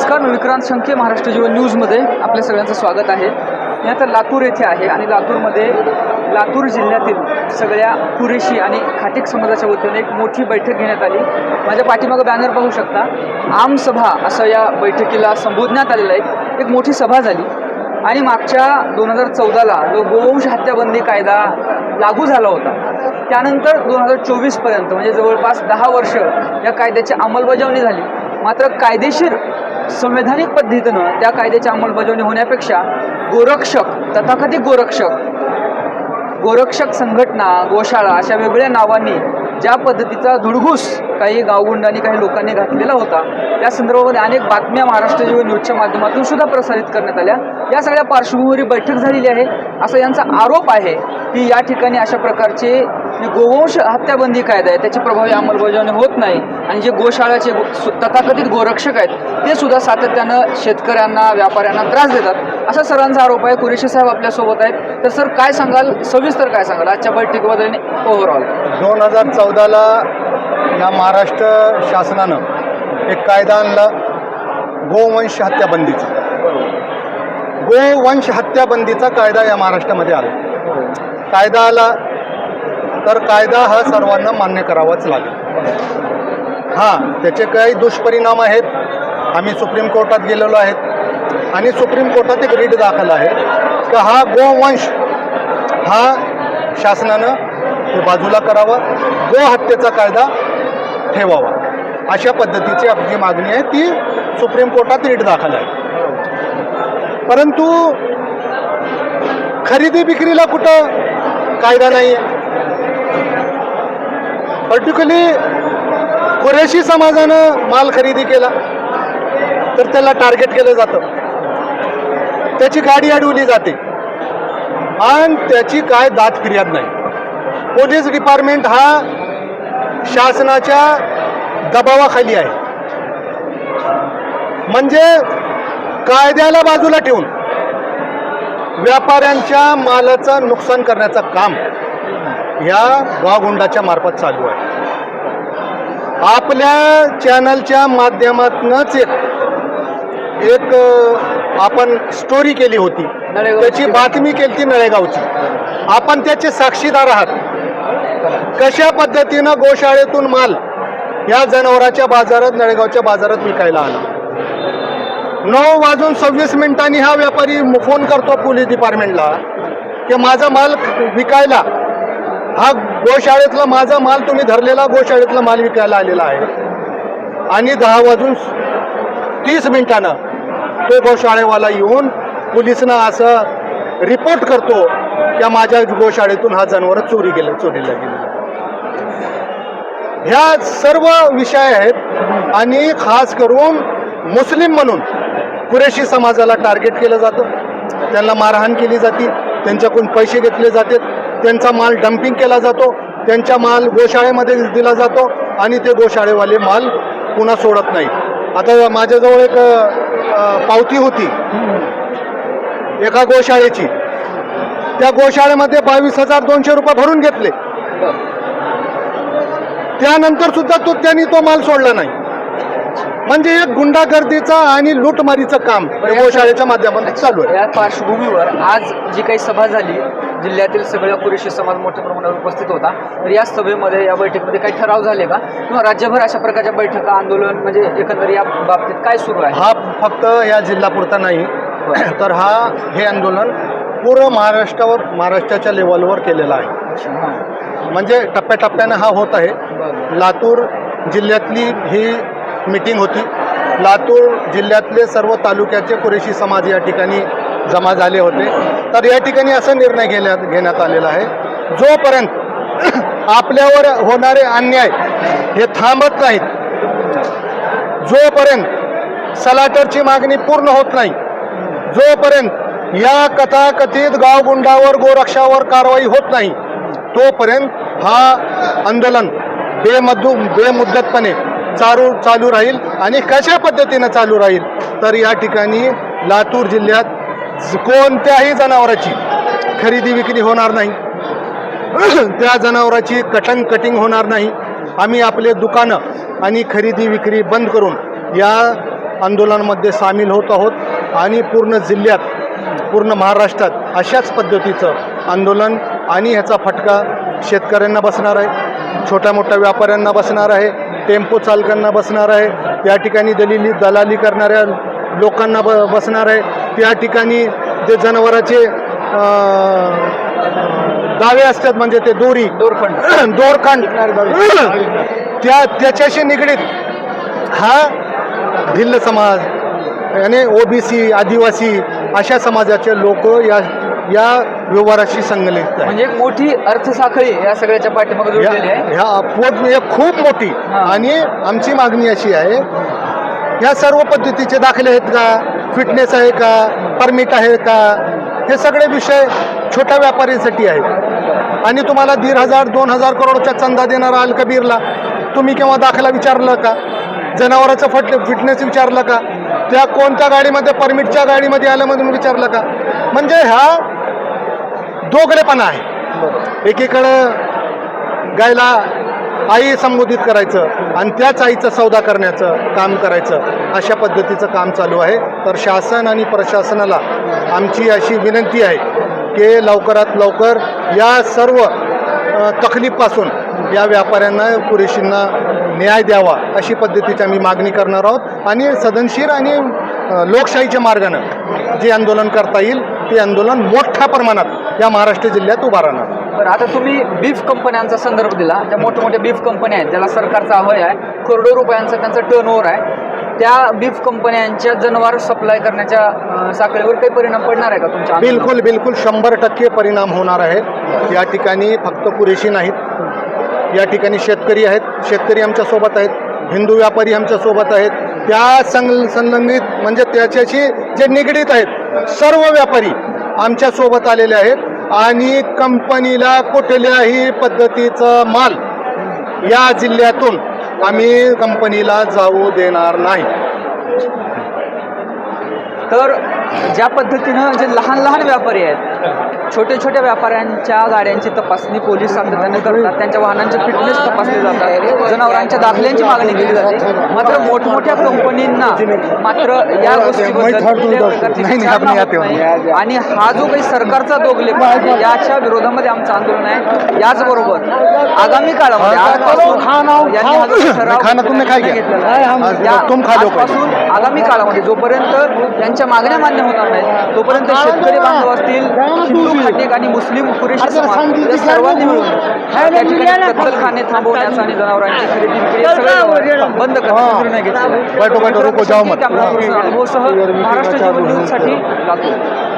नमस्कार मी विक्रांत शंके महाराष्ट्र जीवन न्यूजमध्ये आपल्या सगळ्यांचं स्वागत आहे. मी आता लातूर येथे आहे आणि लातूरमध्ये लातूर जिल्ह्यातील सगळ्या पुरेशी आणि खाटिक समाजाच्या वतीने एक मोठी बैठक घेण्यात आली. माझ्या पाठीमागं बॅनर पाहू शकता. आमसभा असं या बैठकीला संबोधण्यात आलेलं आहे. एक मोठी सभा झाली. आणि मागच्या दोन हजार चौदाला जो गोवंश हत्याबंदी कायदा लागू झाला होता त्यानंतर दोन हजार चोवीसपर्यंत म्हणजे जवळपास दहा वर्ष या कायद्याची अंमलबजावणी झाली. मात्र कायदेशीर संवैधानिक पद्धतीनं त्या कायद्याची अंमलबजावणी होण्यापेक्षा गोरक्षक तथाकथित गोरक्षक गोरक्षक संघटना गोशाळा अशा वेगळ्या नावांनी ज्या पद्धतीचा धुडघूस काही गावगुंडांनी काही लोकांनी घातलेला होता त्या संदर्भामध्ये अनेक बातम्या महाराष्ट्र जीवन न्यूजच्या माध्यमातून सुद्धा प्रसारित करण्यात आल्या. या सगळ्या पार्श्वभूमीवर बैठक झालेली आहे. असा यांचा आरोप आहे की या ठिकाणी अशा प्रकारचे गोवंश हत्याबंदी कायदा आहे त्याची प्रभावी अंमलबजावणी होत नाही. आणि जे गोशाळाचे गो- सु- तथाकथित गोरक्षक आहेत ते सुद्धा सातत्यानं शेतकऱ्यांना व्यापाऱ्यांना त्रास देतात. असा सरांचा आरोप आहे. कुरेशी साहेब आपल्यासोबत आहेत. तर सर काय सांगाल? सविस्तर काय सांगाल? आजच्या बैठकीबद्दल ओव्हरऑल दोन हजार चौदाला या महाराष्ट्र शासनानं एक कायदा आणला गोवंश हत्याबंदीचा. गोवंश हत्याबंदीचा कायदा या महाराष्ट्रामध्ये आला. कायदा आला तर कायदा हा सर्वांना मान्य करावाच लागेल. हां त्याचे काही दुष्परिणाम आहेत. आम्ही सुप्रीम कोर्टात गेलेलो आहेत. आणि सुप्रीम कोर्टात एक रीट दाखल आहे की हा गोवंश हा शासनानं ते बाजूला करावा गो हत्येचा कायदा ठेवावा. अशा पद्धतीची आपली मागणी आहे. ती सुप्रीम कोर्टात रीट दाखल आहे. परंतु खरेदी विक्रीला कुठं कायदा नाही आहे पर्टिक्युली कुरेशी समाजानं माल खरेदी केला तर त्याला टार्गेट केलं जातं. त्याची गाडी अडवली जाते. आणि त्याची काय दाद फिर्याद नाही. पोलीस डिपार्टमेंट हा शासनाच्या दबावाखाली आहे. म्हणजे कायद्याला बाजूला ठेवून व्यापाऱ्यांच्या मालाचं नुकसान करण्याचं काम ह्या गावगुंडाच्या मार्फत चालू आहे. आपल्या चॅनलच्या माध्यमातूनच एक एक आपण स्टोरी केली होती. त्याची बातमी केली ती नळेगावची. आपण त्याचे साक्षीदार आहात. कशा पद्धतीनं गोशाळेतून माल या जनावराच्या बाजारात नळेगावच्या बाजारात विकायला आला? नऊ वाजून सव्वीस मिनिटांनी हा व्यापारी फोन करतो पोलीस डिपार्टमेंटला की माझा माल विकायला हा गोशाळेतला माझा माल तुम्ही धरलेला गोशाळेतला माल विकायला आलेला आहे. आणि दहा वाजून तीस मिनिटानं तो गोशाळेवाला येऊन पोलिसनं असं रिपोर्ट करतो की माझ्या गोशाळेतून हा जनावर चोरी गेलं चोरीला गेलं ह्या सर्व विषय आहेत आणि खास करून मुस्लिम म्हणून कुरेशी समाजाला टार्गेट केलं जातं. त्यांना मारहाण केली जाते त्यांच्याकडून पैसे घेतले जाते त्यांचा माल डम्पिंग केला जातो त्यांचा माल गोशाळेमध्ये दिला जातो आणि ते गोशाळेवाले माल पुन्हा सोडत नाही. आता माझ्याजवळ एक पावती होती. एका गोशाळेची. त्या गोशाळेमध्ये बावीस हजार दोनशे रुपये भरून घेतले. त्यानंतर सुद्धा तो त्यांनी तो माल सोडला नाही. म्हणजे एक गुंडागर्दीचा आणि लूटमारीचं काम गोशाळेच्या माध्यमातून चालू आहे. या पार्श्वभूमीवर आज जी काही सभा झाली जिल्ह्यातील सगळ्या कुरेशी समाज मोठ्या प्रमाणावर उपस्थित होता. तर या सभेमध्ये या बैठकीमध्ये काही ठराव झाले का? किंवा राज्यभर अशा प्रकारच्या बैठका आंदोलन म्हणजे एकंदर या बाबतीत काय सुरू आहे? हा फक्त या जिल्हापुरता नाही. तर हा हे आंदोलन पूर्ण महाराष्ट्रावर महाराष्ट्राच्या लेवलवर केलेलं आहे. म्हणजे टप्प्याटप्प्यानं हा होत आहे. लातूर जिल्ह्यातली ही मीटिंग होती. लातूर जिल्ह्यातले सर्व तालुक्याचे कुरेशी समाज या ठिकाणी जमा झाले होते. तर या ठिकाणी असा निर्णय घेण्यात घेण्यात आलेला आहे. जोपर्यंत आपल्यावर होणारे अन्याय हे थांबत नाहीत जोपर्यंत सलाटरची मागणी पूर्ण होत नाही जोपर्यंत या कथाकथित गावगुंडावर गोरक्षावर कारवाई होत नाही तोपर्यंत हा आंदोलन बेमधू बेमुद्दतपणे चालू चालू राहील आणि कशा पद्धतीनं चालू राहील तर या ठिकाणी लातूर जिल्ह्यात कोणत्याही जनावराची खरेदी विक्री होणार नाही. त्या जनावराची कटन कटिंग होणार नाही. आम्ही आपले दुकानं आणि खरेदी विक्री बंद करून या आंदोलनामध्ये सामील होत आहोत आणि पूर्ण जिल्ह्यात पूर्ण महाराष्ट्रात अशाच पद्धतीचं आंदोलन आणि ह्याचा फटका शेतकऱ्यांना बसणार आहे. छोट्या मोठ्या व्यापाऱ्यांना बसणार आहे. टेम्पो चालकांना बसणार आहे. या ठिकाणी दलिली दलाली करणाऱ्या लोकांना ब बसणार आहे. त्या ठिकाणी जे जनावराचे दावे असतात म्हणजे ते दोरी दोरखंड. दोरखंड. त्या त्याच्याशी निगडीत हा भिल्ल समाज आणि ओबीसी आदिवासी अशा समाजाचे लोक या या व्यवहाराशी संलग्नित आहेत. म्हणजे एक मोठी अर्थसाखळी या सगळ्याच्या पाठीमागे ह्या जोडलेली आहे. ह्या पोट म्हणजे खूप मोठी. आणि आमची मागणी अशी आहे ह्या सर्व पद्धतीचे दाखले आहेत का? फिटनेस आहे का? परमिट आहे का? हे सगळे विषय छोट्या व्यापाऱ्यांसाठी आहेत. आणि तुम्हाला दीड हजार दोन हजार करोडचा चंदा देणारा अल कबीरला तुम्ही केव्हा दाखला विचारलं का? जनावराचं फट फिटनेस विचारलं का? त्या कोणत्या गाडीमध्ये परमिटच्या गाडीमध्ये आलं म्हणून विचारलं का? म्हणजे ह्या दोघडेपणा आहे. एकीकडं गायला आई संबोधित करायचं आणि त्याच आईचा सौदा करण्याचं काम करायचं अशा पद्धतीचं काम चालू आहे. तर शासन आणि प्रशासनाला आमची अशी विनंती आहे की लवकरात लवकर या सर्व तकलीफपासून या व्यापाऱ्यांना पुरेशींना न्याय द्यावा अशी पद्धतीची आम्ही मागणी करणार आहोत. आणि सदनशीर आणि लोकशाहीच्या मार्गानं जे आंदोलन करता येईल ते आंदोलन मोठ्या प्रमाणात या महाराष्ट्र जिल्ह्यात उभा राहणार बरं आता तुम्ही बीफ कंपन्यांचा संदर्भ दिला. ज्या मोठ्या मोठ्या बीफ कंपन्या आहेत ज्याला सरकारचा अभय आहे. करोडो रुपयांचा त्यांचा टर्न ओव्हर आहे. त्या बीफ कंपन्यांच्या जनावर सप्लाय करण्याच्या साखळीवर काही परिणाम पडणार आहे का तुमच्या बिलकुल बिलकुल. शंभर टक्के परिणाम होणार आहे या ठिकाणी फक्त पुरेशी नाहीत. या ठिकाणी शेतकरी आहेत. शेतकरी आमच्यासोबत आहेत. हिंदू व्यापारी आमच्यासोबत आहेत. त्या संल संलग्नित म्हणजे त्याच्याशी जे निगडीत आहेत सर्व व्यापारी आमच्यासोबत आलेले आहेत. आणि कंपनीला कुठल्याही पद्धतीचं माल या जिल्ह्यातून आम्ही कंपनीला जाऊ देणार नाही. तर ज्या पद्धतीनं जे लहान लहान व्यापारी आहेत छोट्या छोट्या व्यापाऱ्यांच्या गाड्यांची तपासणी पोलीस सातत्याने करतात त्यांच्या वाहनांचे फिटनेस तपासले जातात जनावरांच्या दाखल्यांची मागणी केली जाते. मात्र मोठमोठ्या कंपनींना मात्र या गोष्टीबद्दल. आणि हा जो काही सरकारचा आहे याच्या विरोधामध्ये आमचं आंदोलन आहे. याचबरोबर आगामी काळामध्ये आजपासून आगामी काळामध्ये जोपर्यंत त्यांच्या मागण्या मान्य होणार नाहीत तोपर्यंत शेतकरी बांधव असतील हिंदू खाटेक आणि मुस्लिम पुरेसे समाज. या सर्वांनी मिळून त्या ठिकाणी कत्तलखाने थांबवण्याचा आणि जनावरांची खरेदी विक्री हे सगळे बंद करण्याचा निर्णय घेतला बैठो, बैठो, रुको, जाओ मत. अनुभवसह महाराष्ट्र जीवन न्यूजसाठी लातूर